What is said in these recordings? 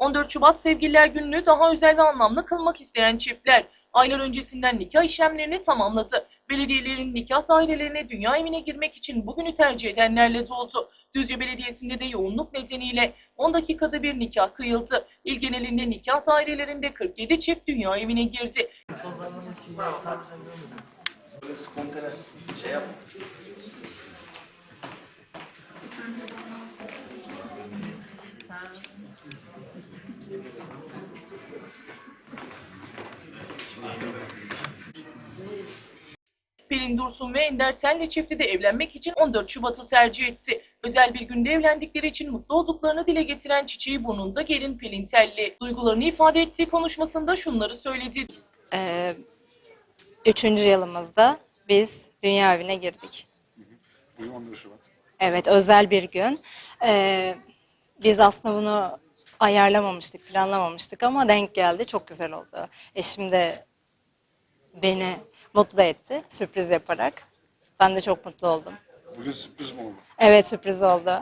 14 Şubat Sevgililer Günü'nü daha özel ve anlamlı kılmak isteyen çiftler aylar öncesinden nikah işlemlerini tamamladı. Belediyelerin nikah dairelerine dünya evine girmek için bugünü tercih edenlerle doldu. Düzce Belediyesi'nde de yoğunluk nedeniyle 10 dakikada bir nikah kıyıldı. İl genelinde nikah dairelerinde 47 çift dünya evine girdi. Pelin Dursun ve Ender Tenli çifti de evlenmek için 14 Şubat'ı tercih etti. Özel bir günde evlendikleri için mutlu olduklarını dile getiren çiçeği burnunda gelin Pelin Telli. Duygularını ifade ettiği konuşmasında şunları söyledi. Ee, üçüncü yılımızda biz dünya evine girdik. Bugün 14 Şubat. Evet, özel bir gün. Ee, biz aslında bunu ayarlamamıştık, planlamamıştık ama denk geldi. Çok güzel oldu. Eşim de beni mutlu etti, sürpriz yaparak. Ben de çok mutlu oldum. Bugün sürpriz mi oldu? Evet, sürpriz oldu.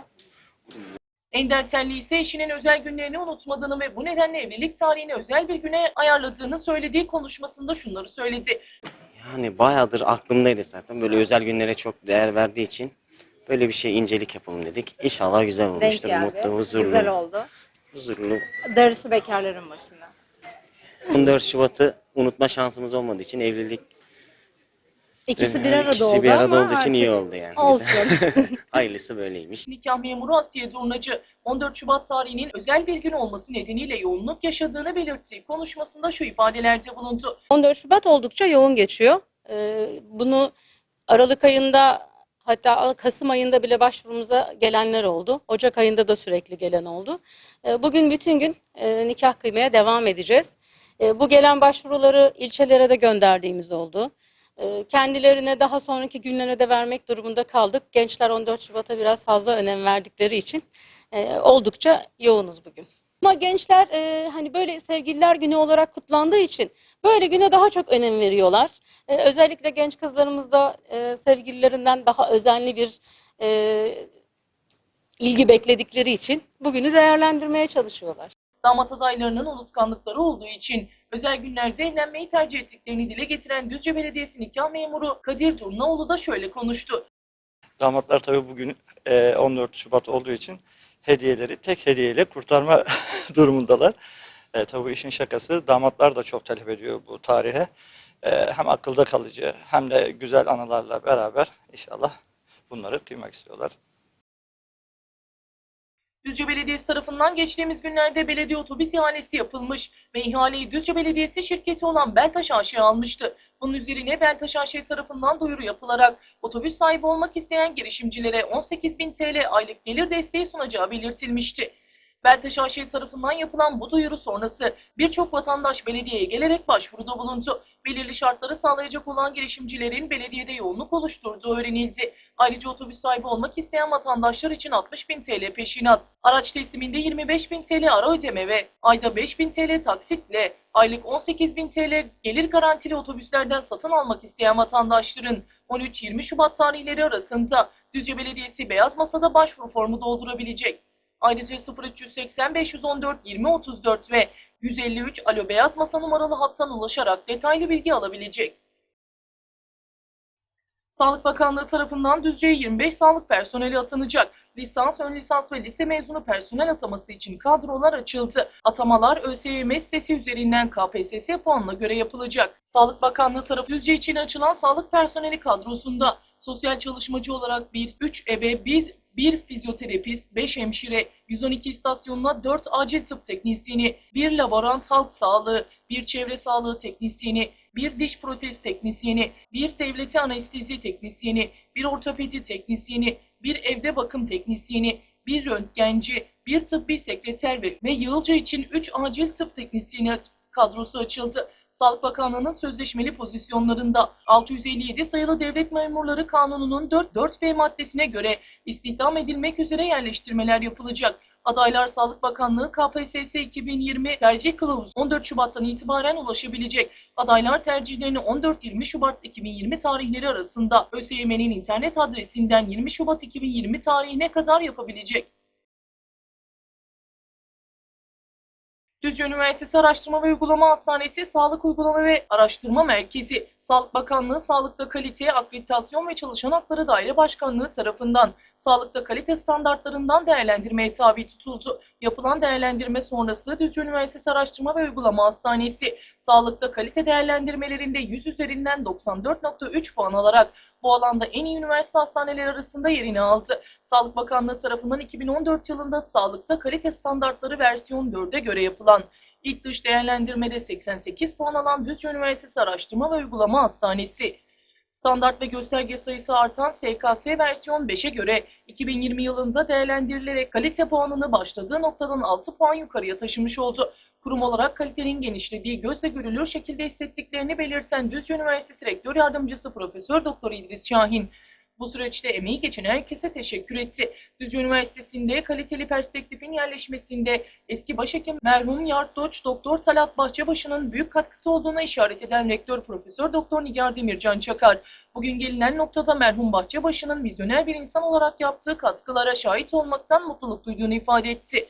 Ender Telli ise eşinin özel günlerini unutmadığını ve bu nedenle evlilik tarihini özel bir güne ayarladığını söylediği konuşmasında şunları söyledi. Yani bayağıdır aklımdaydı zaten. Böyle özel günlere çok değer verdiği için böyle bir şey incelik yapalım dedik. İnşallah güzel Denk olmuştur. geldi. Mutlu, huzurlu. Güzel oldu. Huzurlu. Darısı bekarların başına. 14 Şubat'ı unutma şansımız olmadığı için evlilik İkisi bir arada ikisi oldu bir arada ama olduğu için iyi oldu yani. Olsun. Hayırlısı böyleymiş. Nikah memuru Asiye Durnacı 14 Şubat tarihinin özel bir gün olması nedeniyle yoğunluk yaşadığını belirttiği konuşmasında şu ifadelerde bulundu. 14 Şubat oldukça yoğun geçiyor. Ee, Bunu Aralık ayında hatta Kasım ayında bile başvurumuza gelenler oldu. Ocak ayında da sürekli gelen oldu. Ee, Bugün bütün gün e, nikah kıymaya devam edeceğiz. Ee, Bu gelen başvuruları ilçelere de gönderdiğimiz oldu. Ee, Kendilerine daha sonraki günlere de vermek durumunda kaldık. Gençler 14 Şubat'a biraz fazla önem verdikleri için e, oldukça yoğunuz bugün. Ama gençler e, hani böyle sevgililer günü olarak kutlandığı için böyle güne daha çok önem veriyorlar. E, özellikle genç kızlarımız da sevgililerinden daha özenli bir ilgi bekledikleri için bugünü değerlendirmeye çalışıyorlar. Damat adaylarının unutkanlıkları olduğu için özel günlerde evlenmeyi tercih ettiklerini dile getiren Düzce Belediyesi nikah memuru Kadir Durnaoğlu da şöyle konuştu. Damatlar tabii bugün e, 14 Şubat olduğu için hediyeleri tek hediyeyle kurtarma durumundalar. E, tabii işin şakası damatlar da çok talep ediyor bu tarihe. E, hem akılda kalıcı hem de güzel anılarla beraber inşallah bunları kıymak istiyorlar. Düzce Belediyesi tarafından geçtiğimiz günlerde belediye otobüs ihalesi yapılmış ve ihaleyi Düzce Belediyesi şirketi olan Beltaş AŞ almıştı. Bunun üzerine Beltaş AŞ tarafından duyuru yapılarak otobüs sahibi olmak isteyen girişimcilere 18.000 TL aylık gelir desteği sunacağı belirtilmişti. Beltaş AŞ tarafından yapılan bu duyuru sonrası birçok vatandaş belediyeye gelerek başvuruda bulundu. Belirli şartları sağlayacak olan girişimcilerin belediyede yoğunluk oluşturduğu öğrenildi. Ayrıca otobüs sahibi olmak isteyen vatandaşlar için 60.000 TL peşinat, araç tesliminde 25.000 TL ara ödeme ve ayda 5.000 TL taksitle aylık 18.000 TL gelir garantili otobüslerden satın almak isteyen vatandaşların 13-20 Şubat tarihleri arasında Düzce Belediyesi Beyaz Masa'da başvuru formu doldurabilecek. Ayrıca 0380 514 20 34 ve 153 Alo Beyaz Masa numaralı hattan ulaşarak detaylı bilgi alabilecek. Sağlık Bakanlığı tarafından Düzce'ye 25 sağlık personeli atanacak. Lisans, ön lisans ve lise mezunu personel ataması için kadrolar açıldı. Atamalar ÖSYM sitesi üzerinden KPSS puanına göre yapılacak. Sağlık Bakanlığı tarafı Düzce için açılan sağlık personeli kadrosunda sosyal çalışmacı olarak bir 3 ebe, biz bir fizyoterapist, 5 hemşire, 112 istasyonuna 4 acil tıp teknisyeni, bir laborant halk sağlığı, bir çevre sağlığı teknisyeni, bir diş protez teknisyeni, bir devleti anestezi teknisyeni, bir ortopedi teknisyeni, bir evde bakım teknisyeni, bir röntgenci, bir tıbbi sekreter ve, ve Yığılca için 3 acil tıp teknisyeni kadrosu açıldı. Sağlık Bakanlığı'nın sözleşmeli pozisyonlarında 657 sayılı devlet memurları kanununun 4 4B maddesine göre istihdam edilmek üzere yerleştirmeler yapılacak. Adaylar Sağlık Bakanlığı KPSS 2020 tercih kılavuzu 14 Şubat'tan itibaren ulaşabilecek. Adaylar tercihlerini 14-20 Şubat 2020 tarihleri arasında ÖSYM'nin internet adresinden 20 Şubat 2020 tarihine kadar yapabilecek. Düzce Üniversitesi Araştırma ve Uygulama Hastanesi Sağlık Uygulama ve Araştırma Merkezi, Sağlık Bakanlığı Sağlıkta Kalite, Akreditasyon ve Çalışan Hakları Daire Başkanlığı tarafından sağlıkta kalite standartlarından değerlendirmeye tabi tutuldu. Yapılan değerlendirme sonrası Düzce Üniversitesi Araştırma ve Uygulama Hastanesi sağlıkta kalite değerlendirmelerinde 100 üzerinden 94.3 puan alarak bu alanda en iyi üniversite hastaneleri arasında yerini aldı. Sağlık Bakanlığı tarafından 2014 yılında sağlıkta kalite standartları versiyon 4'e göre yapılan ilk dış değerlendirmede 88 puan alan Düzce Üniversitesi Araştırma ve Uygulama Hastanesi. Standart ve gösterge sayısı artan SKS versiyon 5'e göre 2020 yılında değerlendirilerek kalite puanını başladığı noktadan 6 puan yukarıya taşımış oldu. Kurum olarak kalitenin genişlediği gözle görülür şekilde hissettiklerini belirten Düzce Üniversitesi Rektör Yardımcısı Profesör Doktor İdris Şahin, bu süreçte emeği geçen herkese teşekkür etti. Düzce Üniversitesi'nde kaliteli perspektifin yerleşmesinde eski başhekim merhum Yarddoç Doktor Talat Bahçebaşı'nın büyük katkısı olduğuna işaret eden Rektör Profesör Doktor Nigar Demircan Çakar, bugün gelinen noktada merhum Bahçebaşı'nın vizyoner bir insan olarak yaptığı katkılara şahit olmaktan mutluluk duyduğunu ifade etti.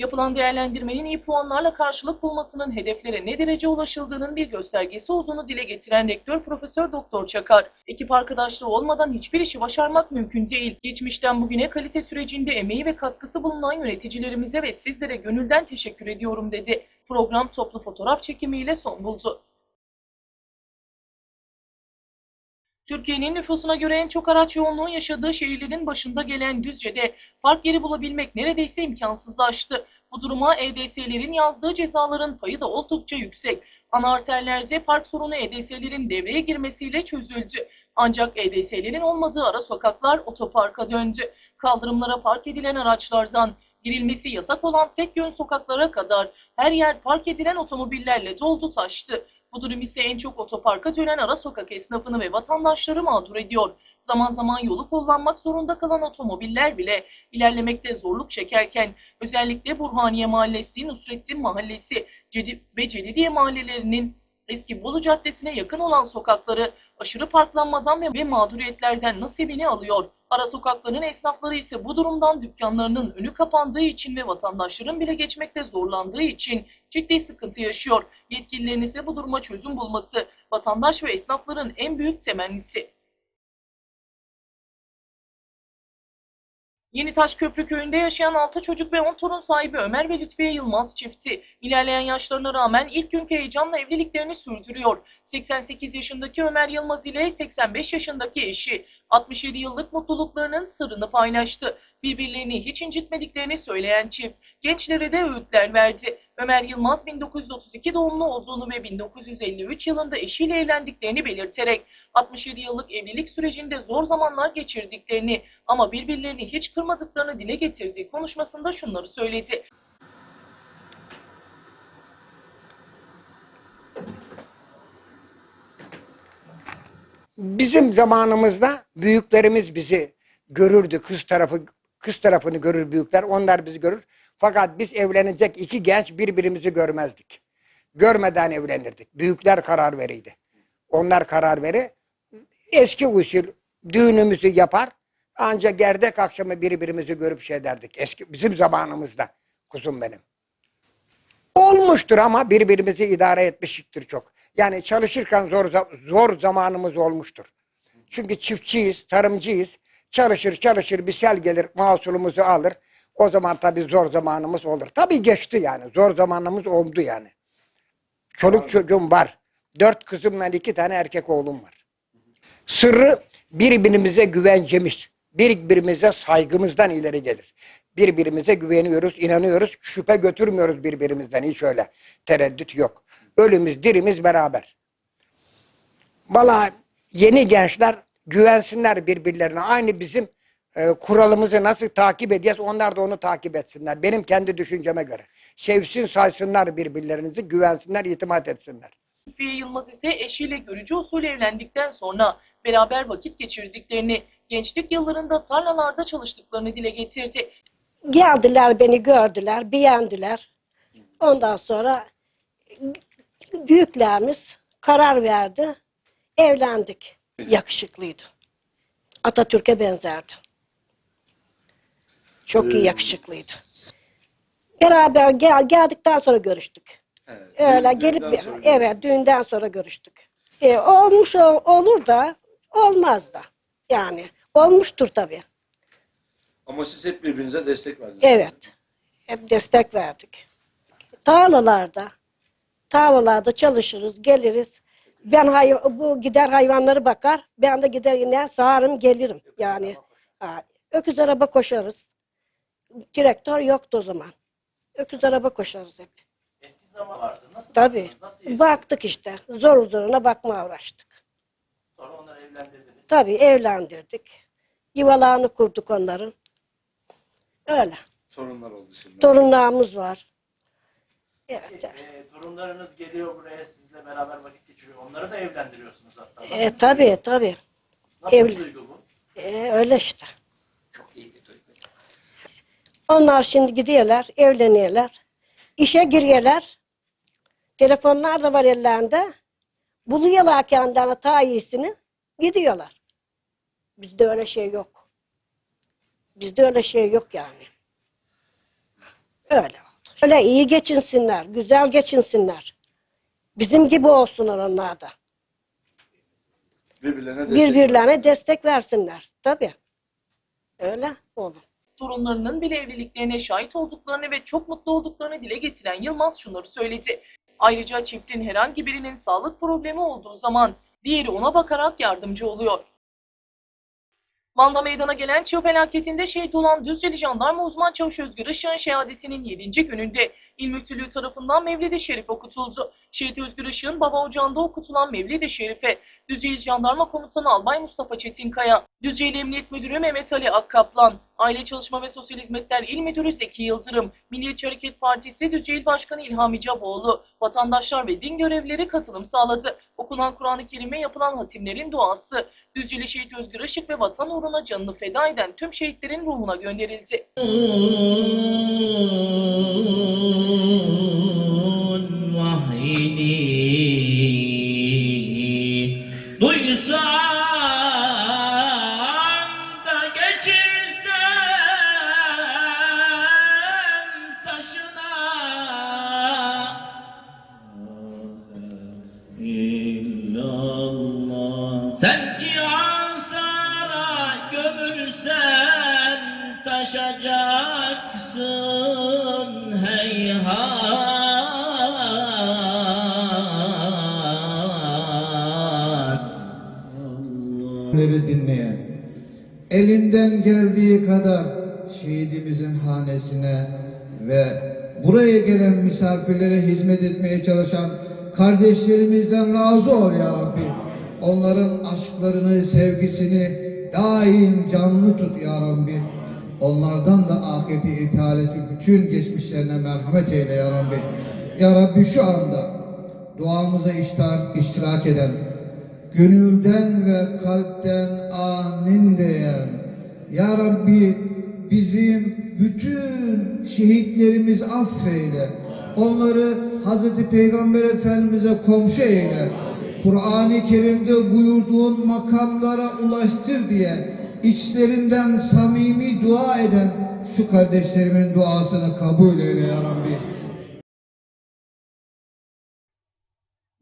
Yapılan değerlendirmenin iyi puanlarla karşılık bulmasının hedeflere ne derece ulaşıldığının bir göstergesi olduğunu dile getiren Rektör Profesör Doktor Çakar, ekip arkadaşlığı olmadan hiçbir işi başarmak mümkün değil. Geçmişten bugüne kalite sürecinde emeği ve katkısı bulunan yöneticilerimize ve sizlere gönülden teşekkür ediyorum dedi. Program toplu fotoğraf çekimiyle son buldu. Türkiye'nin nüfusuna göre en çok araç yoğunluğu yaşadığı şehirlerin başında gelen Düzce'de park yeri bulabilmek neredeyse imkansızlaştı. Bu duruma EDS'lerin yazdığı cezaların payı da oldukça yüksek. Ana arterlerde park sorunu EDS'lerin devreye girmesiyle çözüldü. Ancak EDS'lerin olmadığı ara sokaklar otoparka döndü. Kaldırımlara park edilen araçlardan girilmesi yasak olan tek yön sokaklara kadar her yer park edilen otomobillerle doldu taştı. Bu durum ise en çok otoparka dönen ara sokak esnafını ve vatandaşları mağdur ediyor. Zaman zaman yolu kullanmak zorunda kalan otomobiller bile ilerlemekte zorluk çekerken özellikle Burhaniye Mahallesi, Nusrettin Mahallesi Cedi ve Cedidiye mahallelerinin eski Bolu Caddesi'ne yakın olan sokakları aşırı parklanmadan ve mağduriyetlerden nasibini alıyor. Ara sokakların esnafları ise bu durumdan dükkanlarının önü kapandığı için ve vatandaşların bile geçmekte zorlandığı için ciddi sıkıntı yaşıyor. Yetkililerin ise bu duruma çözüm bulması vatandaş ve esnafların en büyük temennisi. Yenitaş Köprü köyünde yaşayan 6 çocuk ve 10 torun sahibi Ömer ve Lütfiye Yılmaz çifti ilerleyen yaşlarına rağmen ilk günkü heyecanla evliliklerini sürdürüyor. 88 yaşındaki Ömer Yılmaz ile 85 yaşındaki eşi 67 yıllık mutluluklarının sırrını paylaştı. Birbirlerini hiç incitmediklerini söyleyen çift gençlere de öğütler verdi. Ömer Yılmaz 1932 doğumlu olduğunu ve 1953 yılında eşiyle evlendiklerini belirterek 67 yıllık evlilik sürecinde zor zamanlar geçirdiklerini ama birbirlerini hiç kırmadıklarını dile getirdiği konuşmasında şunları söyledi. Bizim zamanımızda büyüklerimiz bizi görürdü. Kız tarafı kız tarafını görür büyükler. Onlar bizi görür. Fakat biz evlenecek iki genç birbirimizi görmezdik. Görmeden evlenirdik. Büyükler karar verirdi. Onlar karar verir. Eski usul düğünümüzü yapar. Ancak gerdek akşamı birbirimizi görüp şey derdik. Eski bizim zamanımızda kuzum benim. Olmuştur ama birbirimizi idare etmişiktir çok. Yani çalışırken zor zor zamanımız olmuştur. Çünkü çiftçiyiz, tarımcıyız. Çalışır çalışır bir sel gelir, mahsulümüzü alır. O zaman tabii zor zamanımız olur. Tabii geçti yani. Zor zamanımız oldu yani. Çoluk çocuğum var. Dört kızımla iki tane erkek oğlum var. Sırrı birbirimize güvencemiz, birbirimize saygımızdan ileri gelir. Birbirimize güveniyoruz, inanıyoruz, şüphe götürmüyoruz birbirimizden hiç öyle. Tereddüt yok. Ölümüz, dirimiz beraber. Valla yeni gençler güvensinler birbirlerine. Aynı bizim e, kuralımızı nasıl takip ediyoruz onlar da onu takip etsinler. Benim kendi düşünceme göre. Sevsin, saysınlar birbirlerinizi, güvensinler, itimat etsinler. Lütfiye Yılmaz ise eşiyle görücü usulü evlendikten sonra beraber vakit geçirdiklerini, gençlik yıllarında tarlalarda çalıştıklarını dile getirdi. Geldiler beni gördüler, beğendiler. Ondan sonra büyüklerimiz karar verdi. Evlendik. Yakışıklıydı. Atatürk'e benzerdi. Çok iyi yakışıklıydı. Beraber gel geldikten sonra görüştük. Evet. Öyle Düğün- gelip düğünden sonra evet düğünden sonra görüştük. E, olmuş ol- olur da olmaz da. Yani olmuştur tabii. Ama siz hep birbirinize destek verdiniz. Evet. Hep destek verdik. Tarlalarda, tarlalarda çalışırız, geliriz. Ben hay bu gider hayvanları bakar, ben de gider yine sağarım gelirim. Yani ha, öküz araba koşarız. Traktör yoktu o zaman. Öküz araba koşarız hep. Eski zaman vardı. Nasıl Tabii. baktınız? Nasıl yaşadınız? Baktık işte. Zor zoruna bakmaya uğraştık. Sonra onları evlendirdiniz. Tabii evlendirdik. Yuvalarını kurduk onların. Öyle. Sorunlar oldu şimdi. Torunlarımız var. Evet. E, torunlarınız geliyor buraya sizle beraber vakit geçiriyor. Onları da evlendiriyorsunuz hatta. Nasıl, E, tabii tabii. nasıl bir evli- duygu bu? E, öyle işte. Çok iyi bir duygu. Onlar şimdi gidiyorlar, evleniyorlar. İşe giriyorlar. Telefonlar da var ellerinde. Buluyorlar kendilerine ta iyisini. Gidiyorlar. Bizde öyle şey yok. Bizde öyle şey yok yani. Öyle oldu. Öyle iyi geçinsinler, güzel geçinsinler. Bizim gibi olsunlar onlar da. Birbirlerine destek Birbirlerine destek versinler. Tabii. Öyle olur. Torunlarının bile evliliklerine şahit olduklarını ve çok mutlu olduklarını dile getiren Yılmaz şunları söyledi. Ayrıca çiftin herhangi birinin sağlık problemi olduğu zaman diğeri ona bakarak yardımcı oluyor. Van'da meydana gelen çığ felaketinde şehit olan Düzceli Jandarma Uzman Çavuş Özgür Işık'ın şehadetinin 7. gününde İl Müftülüğü tarafından Mevlid-i Şerif okutuldu. Şehit Özgür Işık'ın baba ocağında okutulan Mevlid-i Şerif'e Düzceli Jandarma Komutanı Albay Mustafa Çetinkaya, Düzceli Emniyet Müdürü Mehmet Ali Akkaplan, Aile Çalışma ve Sosyal Hizmetler İl Müdürü Zeki Yıldırım, Milliyetçi Hareket Partisi Düzce İl Başkanı İlham İcaboğlu, vatandaşlar ve din görevlileri katılım sağladı. Okunan Kur'an-ı Kerim'e yapılan hatimlerin duası, Düzceli Şehit Özgür Işık ve vatan uğruna canını feda eden tüm şehitlerin ruhuna gönderildi. taşacaksın heyhat Leri dinleyen, elinden geldiği kadar şehidimizin hanesine ve buraya gelen misafirlere hizmet etmeye çalışan kardeşlerimizden razı ol ya Rabbi. Onların aşklarını, sevgisini daim canlı tut ya Rabbi. Onlardan da ahireti irtihal et, bütün geçmişlerine merhamet eyle ya Rabbi. Ya Rabbi şu anda duamıza iştirak, iştirak eden, gönülden ve kalpten amin diyen, Ya Rabbi bizim bütün şehitlerimiz affeyle, onları Hazreti Peygamber Efendimiz'e komşu eyle, Kur'an-ı Kerim'de buyurduğun makamlara ulaştır diye içlerinden samimi dua eden şu kardeşlerimin duasını kabul eyle ya Rabbi.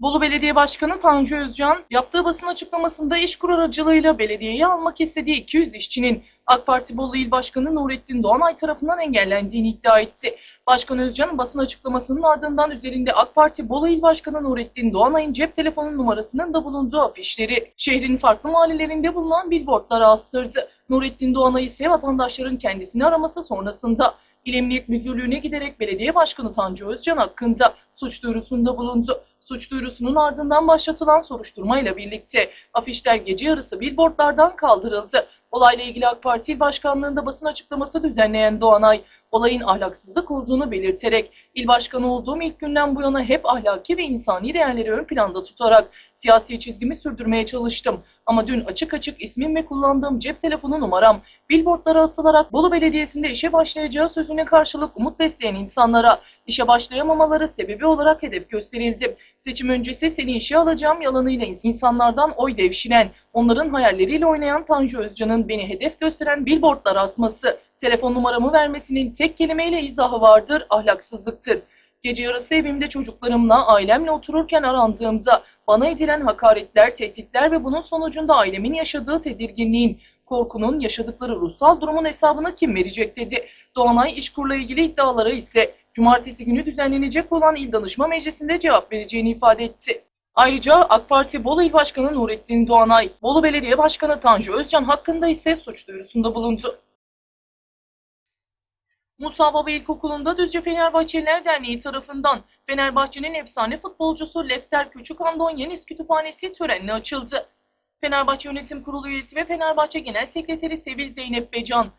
Bolu Belediye Başkanı Tanju Özcan yaptığı basın açıklamasında İşkur aracılığıyla belediyeye almak istediği 200 işçinin AK Parti Bolu İl Başkanı Nurettin Doğanay tarafından engellendiğini iddia etti. Başkan Özcan basın açıklamasının ardından üzerinde AK Parti Bolu İl Başkanı Nurettin Doğanay'ın cep telefonu numarasının da bulunduğu afişleri şehrin farklı mahallelerinde bulunan billboardlara astırdı. Nurettin Doğanay ise vatandaşların kendisini araması sonrasında İl Emniyet Müdürlüğü'ne giderek Belediye Başkanı Tanju Özcan hakkında suç duyurusunda bulundu. Suç duyurusunun ardından başlatılan soruşturmayla birlikte afişler gece yarısı billboardlardan kaldırıldı. Olayla ilgili AK Parti Başkanlığı'nda basın açıklaması düzenleyen Doğanay, olayın ahlaksızlık olduğunu belirterek il başkanı olduğum ilk günden bu yana hep ahlaki ve insani değerleri ön planda tutarak siyasi çizgimi sürdürmeye çalıştım. Ama dün açık açık ismim ve kullandığım cep telefonu numaram billboardlara asılarak Bolu Belediyesi'nde işe başlayacağı sözüne karşılık umut besleyen insanlara işe başlayamamaları sebebi olarak hedef gösterildi. Seçim öncesi seni işe alacağım yalanıyla insanlardan oy devşiren, onların hayalleriyle oynayan Tanju Özcan'ın beni hedef gösteren billboardlara asması Telefon numaramı vermesinin tek kelimeyle izahı vardır, ahlaksızlıktır. Gece yarısı evimde çocuklarımla, ailemle otururken arandığımda bana edilen hakaretler, tehditler ve bunun sonucunda ailemin yaşadığı tedirginliğin, korkunun, yaşadıkları ruhsal durumun hesabını kim verecek dedi. Doğanay İşkur'la ilgili iddialara ise cumartesi günü düzenlenecek olan İl Danışma Meclisi'nde cevap vereceğini ifade etti. Ayrıca AK Parti Bolu İl Başkanı Nurettin Doğanay, Bolu Belediye Başkanı Tanju Özcan hakkında ise suç duyurusunda bulundu. Musa Baba İlkokulu'nda Düzce Fenerbahçeliler Derneği tarafından Fenerbahçe'nin efsane futbolcusu Lefter Küçükandon Yeniz Kütüphanesi törenle açıldı. Fenerbahçe Yönetim Kurulu üyesi ve Fenerbahçe Genel Sekreteri Sevil Zeynep Becan,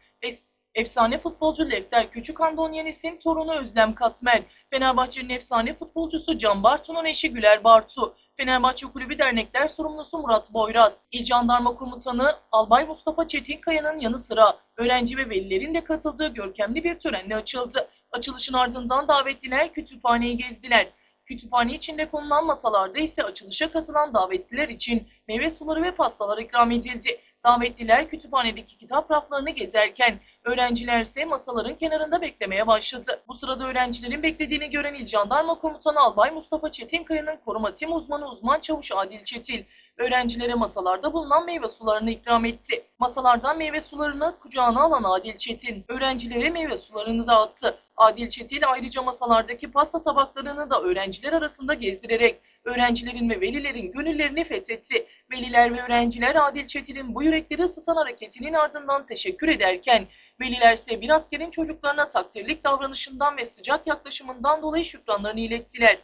efsane futbolcu Lefter Küçükandon Yenis'in torunu Özlem Katmer, Fenerbahçe'nin efsane futbolcusu Can Bartu'nun eşi Güler Bartu, Fenerbahçe Kulübü Dernekler Sorumlusu Murat Boyraz, İl Jandarma Komutanı Albay Mustafa Çetinkaya'nın yanı sıra öğrenci ve velilerin de katıldığı görkemli bir törenle açıldı. Açılışın ardından davetliler kütüphaneyi gezdiler. Kütüphane içinde konulan masalarda ise açılışa katılan davetliler için meyve suları ve pastalar ikram edildi. Davetliler kütüphanedeki kitap raflarını gezerken öğrenciler ise masaların kenarında beklemeye başladı. Bu sırada öğrencilerin beklediğini gören İl Jandarma Komutanı Albay Mustafa Çetinkaya'nın koruma tim uzmanı uzman çavuş Adil Çetil öğrencilere masalarda bulunan meyve sularını ikram etti. Masalardan meyve sularını kucağına alan Adil Çetin öğrencilere meyve sularını dağıttı. Adil Çetil ayrıca masalardaki pasta tabaklarını da öğrenciler arasında gezdirerek öğrencilerin ve velilerin gönüllerini fethetti. Veliler ve öğrenciler Adil Çetil'in bu yürekleri ısıtan hareketinin ardından teşekkür ederken veliler ise bir askerin çocuklarına takdirlik davranışından ve sıcak yaklaşımından dolayı şükranlarını ilettiler.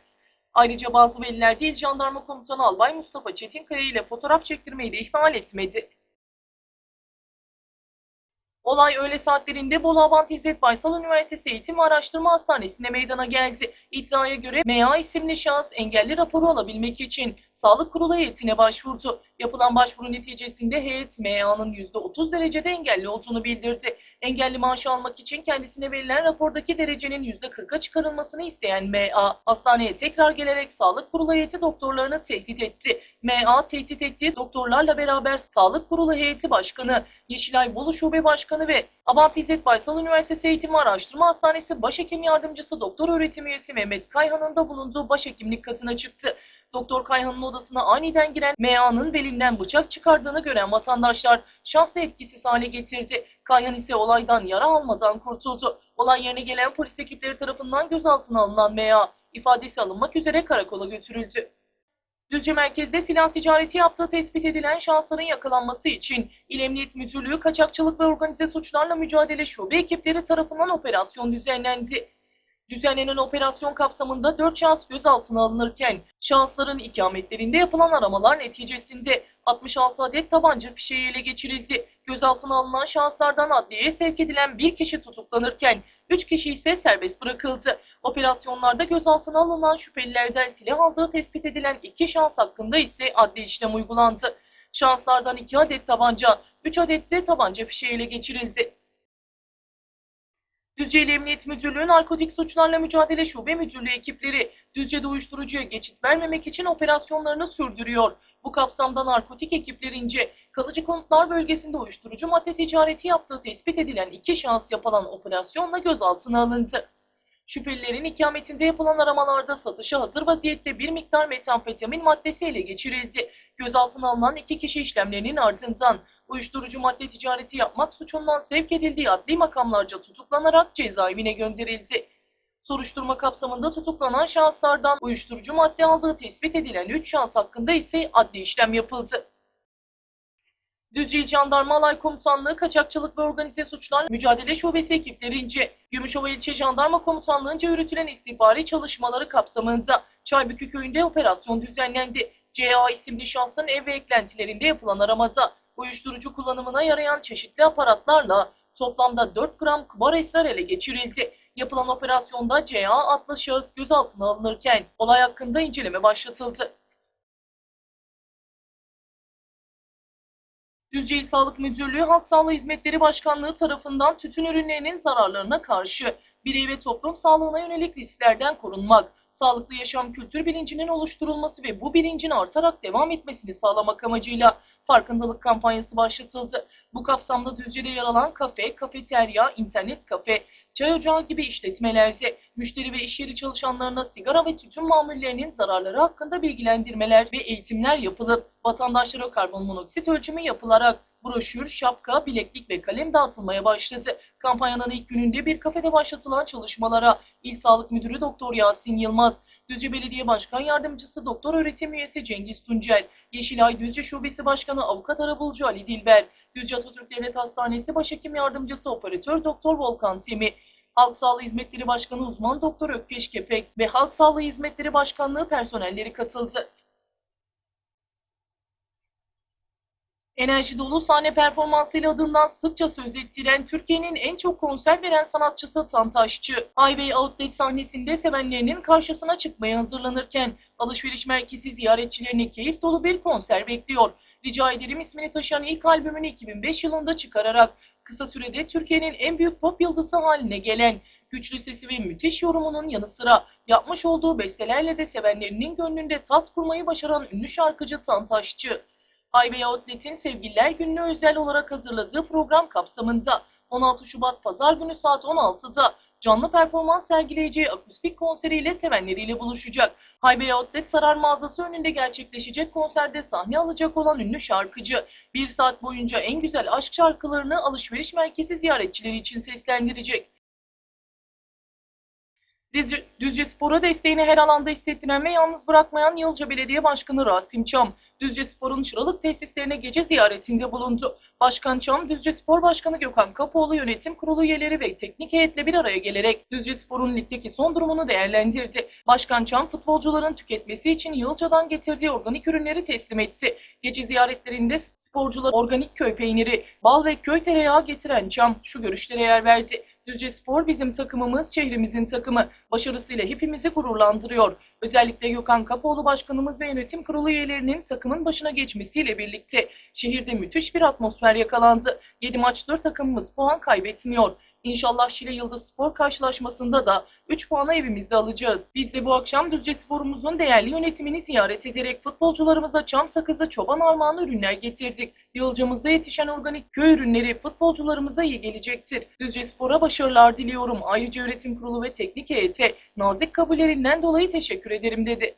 Ayrıca bazı veliler de İl Jandarma Komutanı Albay Mustafa Çetinkaya ile fotoğraf çektirmeyi de ihmal etmedi. Olay öğle saatlerinde Bolu Abant İzzet Baysal Üniversitesi Eğitim ve Araştırma Hastanesi'ne meydana geldi. İddiaya göre MA isimli şahıs engelli raporu alabilmek için Sağlık Kurulu heyetine başvurdu. Yapılan başvuru neticesinde heyet MA'nın %30 derecede engelli olduğunu bildirdi. Engelli maaşı almak için kendisine verilen rapordaki derecenin %40'a çıkarılmasını isteyen MA, hastaneye tekrar gelerek Sağlık Kurulu heyeti doktorlarını tehdit etti. MA tehdit ettiği doktorlarla beraber Sağlık Kurulu heyeti başkanı, Yeşilay Bolu Şube Başkanı ve Abant İzzet Baysal Üniversitesi Eğitim ve Araştırma Hastanesi Başhekim Yardımcısı Doktor Öğretim Üyesi Mehmet Kayhan'ın da bulunduğu başhekimlik katına çıktı. Doktor Kayhan'ın odasına aniden giren MA'nın belinden bıçak çıkardığını gören vatandaşlar şahsı etkisiz hale getirdi. Kayhan ise olaydan yara almadan kurtuldu. Olay yerine gelen polis ekipleri tarafından gözaltına alınan MA ifadesi alınmak üzere karakola götürüldü. Düzce merkezde silah ticareti yaptığı tespit edilen şahısların yakalanması için İl Emniyet Müdürlüğü Kaçakçılık ve Organize Suçlarla Mücadele Şube ekipleri tarafından operasyon düzenlendi. Düzenlenen operasyon kapsamında 4 şahıs gözaltına alınırken şahısların ikametlerinde yapılan aramalar neticesinde 66 adet tabanca fişeği ele geçirildi. Gözaltına alınan şahıslardan adliyeye sevk edilen bir kişi tutuklanırken 3 kişi ise serbest bırakıldı. Operasyonlarda gözaltına alınan şüphelilerden silah aldığı tespit edilen 2 şahıs hakkında ise adli işlem uygulandı. Şahıslardan 2 adet tabanca, 3 adet de tabanca fişeği ele geçirildi. Düzce'li Emniyet Müdürlüğü Narkotik Suçlarla Mücadele Şube Müdürlüğü ekipleri Düzce'de uyuşturucuya geçit vermemek için operasyonlarını sürdürüyor. Bu kapsamda narkotik ekiplerince kalıcı konutlar bölgesinde uyuşturucu madde ticareti yaptığı tespit edilen iki şahıs yapılan operasyonla gözaltına alındı. Şüphelilerin ikametinde yapılan aramalarda satışa hazır vaziyette bir miktar metamfetamin maddesi ele geçirildi. Gözaltına alınan iki kişi işlemlerinin ardından uyuşturucu madde ticareti yapmak suçundan sevk edildiği adli makamlarca tutuklanarak cezaevine gönderildi. Soruşturma kapsamında tutuklanan şahıslardan uyuşturucu madde aldığı tespit edilen 3 şahıs hakkında ise adli işlem yapıldı. Düzce Jandarma Alay Komutanlığı Kaçakçılık ve Organize Suçlar Mücadele Şubesi ekiplerince Gümüşova İlçe Jandarma Komutanlığı'nca yürütülen istihbari çalışmaları kapsamında Çaybükü köyünde operasyon düzenlendi. CA isimli şahsın ev ve eklentilerinde yapılan aramada uyuşturucu kullanımına yarayan çeşitli aparatlarla toplamda 4 gram kubar esrar ele geçirildi. Yapılan operasyonda CA adlı şahıs gözaltına alınırken olay hakkında inceleme başlatıldı. Düzce İl Sağlık Müdürlüğü Halk Sağlığı Hizmetleri Başkanlığı tarafından tütün ürünlerinin zararlarına karşı birey ve toplum sağlığına yönelik risklerden korunmak, sağlıklı yaşam kültür bilincinin oluşturulması ve bu bilincin artarak devam etmesini sağlamak amacıyla farkındalık kampanyası başlatıldı. Bu kapsamda Düzce'de yer alan kafe, kafeterya, internet kafe, çay ocağı gibi işletmelerde müşteri ve iş yeri çalışanlarına sigara ve tütün mamullerinin zararları hakkında bilgilendirmeler ve eğitimler yapılıp vatandaşlara karbon monoksit ölçümü yapılarak broşür, şapka, bileklik ve kalem dağıtılmaya başladı. Kampanyanın ilk gününde bir kafede başlatılan çalışmalara İl Sağlık Müdürü Doktor Yasin Yılmaz, Düzce Belediye Başkan Yardımcısı Doktor Öğretim Üyesi Cengiz Tuncel, Yeşilay Düzce Şubesi Başkanı Avukat Arabulucu Ali Dilber, Düzce Atatürk Devlet Hastanesi Başhekim Yardımcısı Operatör Doktor Volkan Temi, Halk Sağlığı Hizmetleri Başkanı Uzman Doktor Ökkeş Kepek ve Halk Sağlığı Hizmetleri Başkanlığı personelleri katıldı. Enerji dolu sahne performansıyla adından sıkça söz ettiren Türkiye'nin en çok konser veren sanatçısı Tantaşçı, Highway Outlet sahnesinde sevenlerinin karşısına çıkmaya hazırlanırken alışveriş merkezi ziyaretçilerini keyif dolu bir konser bekliyor. Rica ederim ismini taşıyan ilk albümünü 2005 yılında çıkararak kısa sürede Türkiye'nin en büyük pop yıldızı haline gelen güçlü sesi ve müthiş yorumunun yanı sıra yapmış olduğu bestelerle de sevenlerinin gönlünde tat kurmayı başaran ünlü şarkıcı Tantaşçı. Highway Outlet'in Sevgililer Günü'ne özel olarak hazırladığı program kapsamında 16 Şubat Pazar günü saat 16'da canlı performans sergileyeceği akustik konseriyle sevenleriyle buluşacak. Highway Outlet Sarar mağazası önünde gerçekleşecek konserde sahne alacak olan ünlü şarkıcı, bir saat boyunca en güzel aşk şarkılarını alışveriş merkezi ziyaretçileri için seslendirecek. Düzce, Düzce Spor'a desteğini her alanda hissettiren ve yalnız bırakmayan Yılca Belediye Başkanı Rasim Çam, Düzce Spor'un Çıralık tesislerine gece ziyaretinde bulundu. Başkan Çam, Düzce Spor Başkanı Gökhan Kapoğlu yönetim kurulu üyeleri ve teknik heyetle bir araya gelerek Düzce Spor'un ligdeki son durumunu değerlendirdi. Başkan Çam, futbolcuların tüketmesi için Yılca'dan getirdiği organik ürünleri teslim etti. Gece ziyaretlerinde sporcular organik köy peyniri, bal ve köy tereyağı getiren Çam şu görüşlere yer verdi. Düzce Spor bizim takımımız, şehrimizin takımı. Başarısıyla hepimizi gururlandırıyor. Özellikle Gökhan Kapoğlu Başkanımız ve yönetim kurulu üyelerinin takımın başına geçmesiyle birlikte şehirde müthiş bir atmosfer yakalandı. 7 maçtır takımımız puan kaybetmiyor. İnşallah Şile Yıldız Spor karşılaşmasında da 3 puanı evimizde alacağız. Biz de bu akşam Düzce Spor'umuzun değerli yönetimini ziyaret ederek futbolcularımıza çam sakızı çoban armağanı ürünler getirdik. Yılcamızda yetişen organik köy ürünleri futbolcularımıza iyi gelecektir. Düzce Spor'a başarılar diliyorum. Ayrıca yönetim kurulu ve teknik heyete nazik kabullerinden dolayı teşekkür ederim dedi.